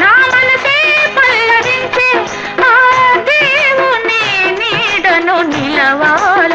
నా మనసే పల్లవించే ఆ దేవుని నీడను నిలవాలి.